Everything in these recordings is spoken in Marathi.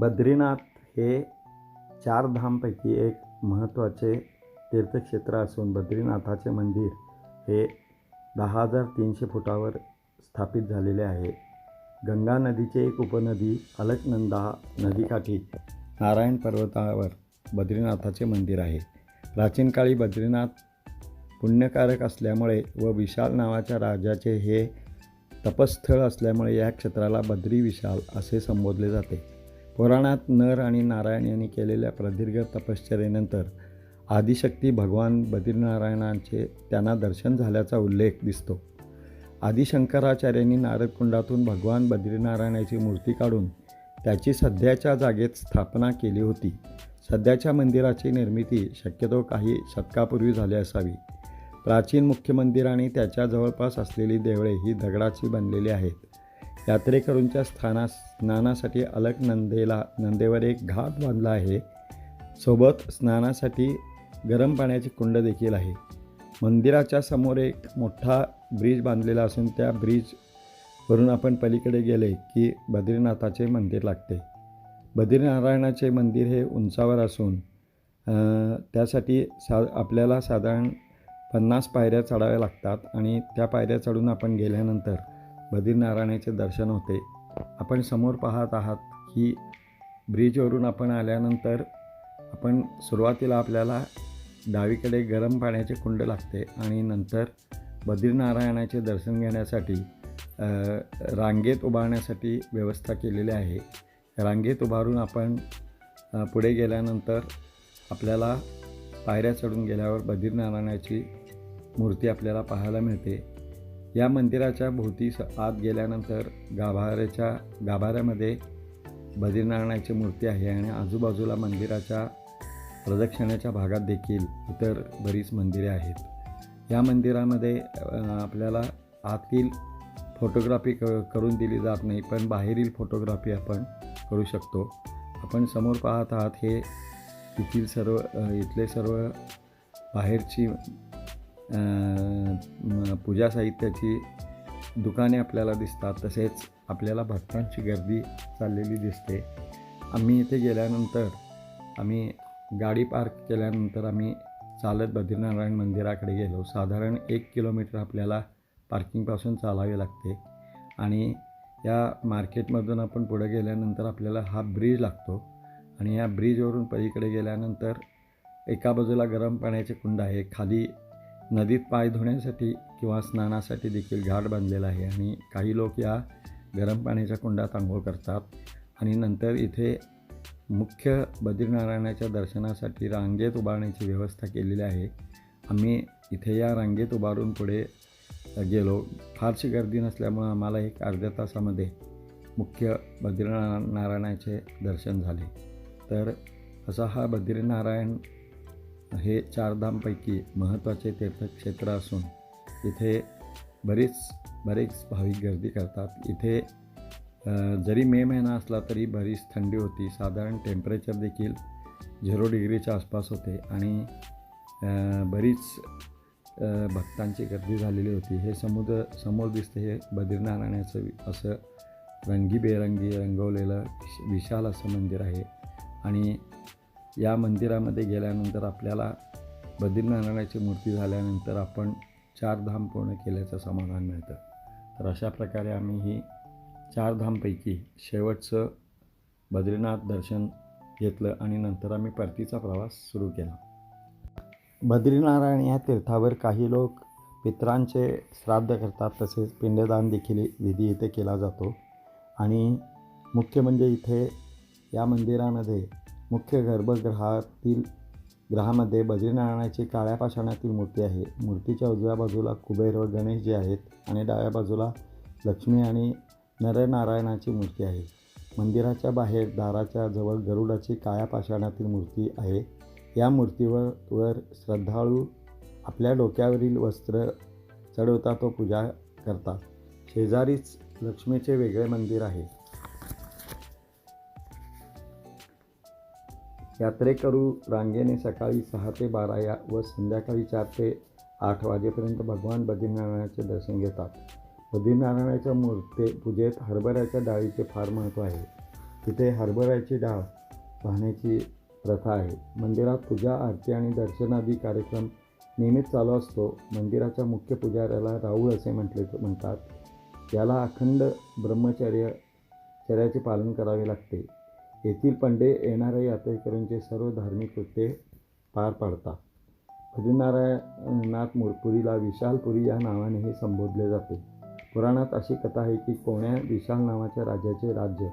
बद्रीनाथ हे चार धामपैकी एक महत्त्वाचे तीर्थक्षेत्र असून बद्रीनाथाचे मंदिर हे दहा हजार तीनशे फुटावर स्थापित झालेले आहे. गंगा नदीचे एक उपनदी अलकनंदा नदीकाठी नारायण पर्वतावर बद्रीनाथाचे मंदिर आहे. प्राचीन काळी बद्रीनाथ पुण्यकारक असल्यामुळे व विशाल नावाच्या राजाचे हे तपस्थळ असल्यामुळे या क्षेत्राला बद्री विशाल असे संबोधले जाते. पुराणात नर आणि नारायण यांनी केलेल्या प्रदीर्घ तपश्चर्येनंतर आदिशक्ती भगवान बद्रीनारायणांचे त्यांना दर्शन झाल्याचा उल्लेख दिसतो. आदिशंकराचार्यांनी नारदकुंडातून भगवान बद्रीनारायणाची मूर्ती काढून त्याची सध्याच्या जागेत स्थापना केली होती. सध्याच्या मंदिराची निर्मिती शक्यतो काही शतकापूर्वी झाली असावी. प्राचीन मुख्य मंदिर आणि त्याच्या जवळपास असलेली देवळे ही दगडाची बनलेली आहेत. यात्रेकरूंच्या स्थाना स्नानासाठी अलग नंदेला नंदेवर एक घाट बांधला आहे. सोबत स्नानासाठी गरम पाण्याची कुंड देखील आहे. मंदिराच्या समोर एक मोठा ब्रिज बांधलेला असून त्या ब्रिजवरून आपण पलीकडे गेले की बद्रीनाथाचे मंदिर लागते. बद्रीनारायणाचे मंदिर हे उंचावर असून त्यासाठी सा आपल्याला साधारण पन्नास पायऱ्या चढाव्या लागतात आणि त्या पायऱ्या चढून आपण गेल्यानंतर बद्रीनारायणाचे दर्शन होते. आपण समोर पाहत आहात की ब्रिजवरून आपण आल्यानंतर आपण सुरुवातीला आपल्याला डावीकडे गरम पाण्याचे कुंड लागते आणि नंतर बद्रीनारायणाचे दर्शन घेण्यासाठी रांगेत उभारण्यासाठी व्यवस्था केलेली आहे. रांगेत उभारून आपण पुढे गेल्यानंतर आपल्याला पायऱ्या चढून गेल्यावर बद्रीनारायणाची मूर्ती आपल्याला पाहायला मिळते. या मंदिराच्या भोवती आत गेल्यानंतर गाभाऱ्याच्या गाभाऱ्यामध्ये बद्रीनारायणाची मूर्ती आहे आणि आजूबाजूला मंदिराच्या प्रदक्षिणाच्या भागात देखील इतर बरीच मंदिरे आहेत. या मंदिरामध्ये आपल्याला आतील फोटोग्राफी क करून दिली जात नाही पण बाहेरील फोटोग्राफी आपण करू शकतो. आपण समोर पाहत आहात हे इथील सर्व इथले सर्व बाहेरची पूजा साहित्याची दुकाने आपल्याला दिसतात तसेच आपल्याला भक्तांची गर्दी चाललेली दिसते. आम्ही इथे गेल्यानंतर आम्ही गाडी पार्क केल्यानंतर आम्ही चालत बद्रीनारायण मंदिराकडे गेलो. साधारण एक किलोमीटर आपल्याला पार्किंगपासून चालावे लागते आणि या मार्केटमधून आपण पुढे गेल्यानंतर आपल्याला हा ब्रिज लागतो आणि या ब्रिजवरून पलीकडे गेल्यानंतर एका बाजूला गरम पाण्याचे कुंड आहे. खाली नदीत पाय धुण्यासाठी किंवा स्नानासाठी देखील घाट बांधलेला आहे आणि काही लोक या गरम पाण्याच्या कुंडात आंघोळ करतात. आणि नंतर इथे मुख्य बद्रीनारायणाच्या दर्शनासाठी रांगेत उभारण्याची व्यवस्था केलेली आहे. आम्ही इथे या रांगेत उभारून पुढे गेलो. फारशी गर्दी नसल्यामुळं आम्हाला एक अर्ध्या तासामध्ये मुख्य बद्रीनारायणाचे नारायणाचे दर्शन झाले. तर असा हा बद्रीनारायण हे चारधामपैकी महत्त्वाचे तीर्थक्षेत्र असून इथे बरीच बरीच भाविक गर्दी करतात. इथे जरी मे महिना असला तरी बरीच थंडी होती. साधारण टेम्परेचर देखील झिरो डिग्रीच्या आसपास होते आणि बरीच भक्तांची गर्दी झालेली होती. हे समुद्र समोर दिसते हे बद्रीनारायणाचं असं रंगीबेरंगी रंगवलेलं विश- विशाल असं मंदिर आहे. आणि या मंदिरामध्ये गेल्यानंतर आपल्याला बद्रीनारायणाची मूर्ती झाल्यानंतर आपण चार धाम पूर्ण केल्याचं समाधान मिळतं. तर अशा प्रकारे आम्ही ही चार धामपैकी शेवटचं बद्रीनाथ दर्शन घेतलं आणि नंतर आम्ही परतीचा प्रवास सुरू केला. बद्रीनारायण या तीर्थावर काही लोक पित्रांचे श्राद्ध करतात तसेच पिंडदान देखील विधी इथे केला जातो. आणि मुख्य म्हणजे इथे या मंदिरामध्ये मुख्य गर्भगृहातील ग्रहामध्ये बद्रीनारायणाची काळ्या पाषाणातील मूर्ती आहे. मूर्तीच्या उजव्या बाजूला कुबेर व गणेश जे आहेत आणि डाव्या बाजूला लक्ष्मी आणि नरनारायणाची मूर्ती आहे. मंदिराच्या बाहेर दाराच्या जवळ गरुडाची काळ्या पाषाणातील मूर्ती आहे. या मूर्तीवर वर श्रद्धाळू आपल्या डोक्यावरील वस्त्र चढवतात तो पूजा करतात. शेजारीच लक्ष्मीचे वेगळे मंदिर आहे. यात्रेकरू रांगेने सकाळी सहा ते बारा या व संध्याकाळी चार ते आठ वाजेपर्यंत भगवान बद्रीनारायणाचे दर्शन घेतात. बद्रीनारायणाच्या मूर्ती पूजेत हरभऱ्याच्या डाळीचे फार महत्त्व आहे. तिथे हरभऱ्याची डाळ पाहण्याची प्रथा आहे. मंदिरात पूजा आरती आणि दर्शनादी कार्यक्रम नियमित चालू असतो. मंदिराच्या मुख्य पुजाऱ्याला राऊळ असे म्हटले म्हणतात. याला अखंड ब्रह्मचर्य चर्याचे पालन करावे लागते. येथील पंडे येणाऱ्या यात्रेकरूंचे सर्व धार्मिक कृत्ये पार पाडतात. बद्रीनारायणनाथ पुरीला विशालपुरी या नावानेही संबोधले जाते. पुराणात अशी कथा आहे की कोण्या विशाल नावाच्या राजाचे राज्य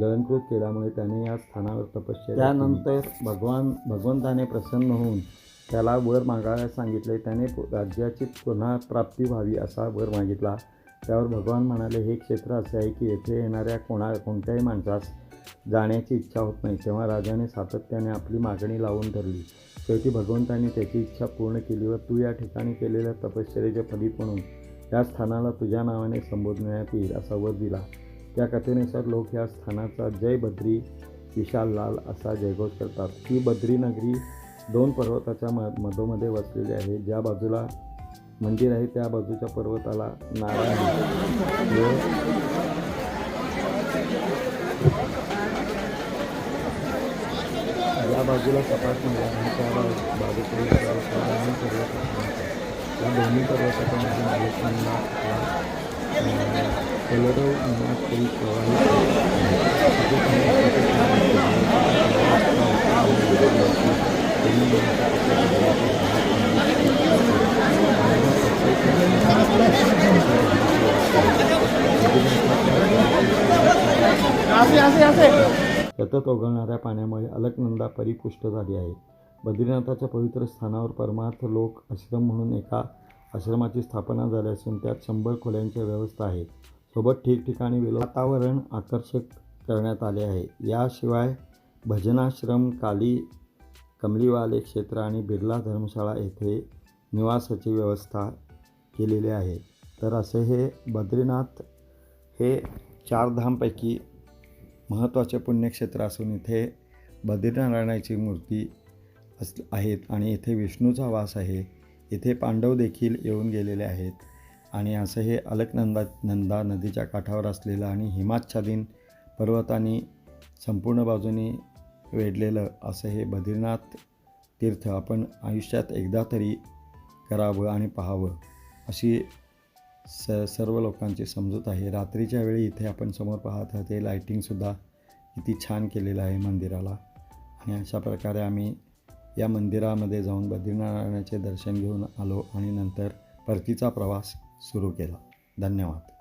जळंकृत केल्यामुळे त्याने या स्थानावर तपश्चर्या त्यानंतर भगवान भगवंताने प्रसन्न होऊन त्याला वर मागायला सांगितले. त्याने राज्याची पुन्हा प्राप्ती व्हावी असा वर मागितला. त्यावर भगवान म्हणाले हे क्षेत्र असे आहे की येथे येणाऱ्या कोणा कोणत्याही माणसास जाण्याची इच्छा होत नाही. तेव्हा राजाने सातत्याने आपली मागणी लावून धरली. शेवटी भगवंताने त्याची इच्छा पूर्ण केली व तू या ठिकाणी केलेल्या तपश्चर्याचे फलित म्हणून या स्थानाला तुझ्या नावाने संबोधण्यात येईल असा वर दिला. त्या कथेनुसार लोक या स्थानाचा जय बद्री विशाल लाल असा जयघोष करतात. ही बद्री नगरी दोन पर्वताच्या म मधोमध्ये वसलेली आहे. ज्या बाजूला मंदिर आहे त्या बाजूच्या पर्वताला नारळ आहे व ज्या बाजूला सपाट मैदान आहे त्या बा- बाजूकडे पर्वत आहे आणि पर्वत आहे. या दोन्ही पर्वताच्या मध्ये नागेशांना कलरव उन्हात तरी प्रवाहित होत सतत ओघळणाऱ्या पाण्यामुळे अलकनंदा परिपुष्ट झाली आहे. बद्रीनाथाच्या पवित्र स्थानावर परमार्थ लोक आश्रम म्हणून एका आश्रमाची स्थापना झाली असून त्यात शंभर खोल्यांच्या व्यवस्था आहे. सोबत ठिकठिकाणी वातावरण आकर्षक करण्यात आले आहे. याशिवाय भजनाश्रम काली कमलीवाले क्षेत्र आणि बिर्ला धर्मशाळा येथे निवासाची व्यवस्था केलेले आहे. तर असे हे बद्रीनाथ हे चारधामपैकी महत्त्वाचे पुण्यक्षेत्र असून इथे बद्रीनारायणाची मूर्ती अस आहेत आणि इथे विष्णूचा वास आहे. इथे पांडव देखील येऊन गेलेले आहेत आणि असं हे अलकनंदा नंदा नदीच्या काठावर असलेलं आणि हिमाच्छादीन पर्वतांनी संपूर्ण बाजूनी वेढलेलं असं हे बद्रीनाथ तीर्थ आपण आयुष्यात एकदा तरी करावं आणि पाहावं. अशी स सर्व लोकांची समजूत आहे. रात्रीच्या वेळी इथे आपण समोर पाहत आहात हे लायटिंगसुद्धा किती छान केलेलं आहे मंदिराला. आणि अशा प्रकारे आम्ही या मंदिरामध्ये जाऊन बद्रीनारायणाचे दर्शन घेऊन आलो आणि नंतर परतीचा प्रवास सुरू केला. धन्यवाद.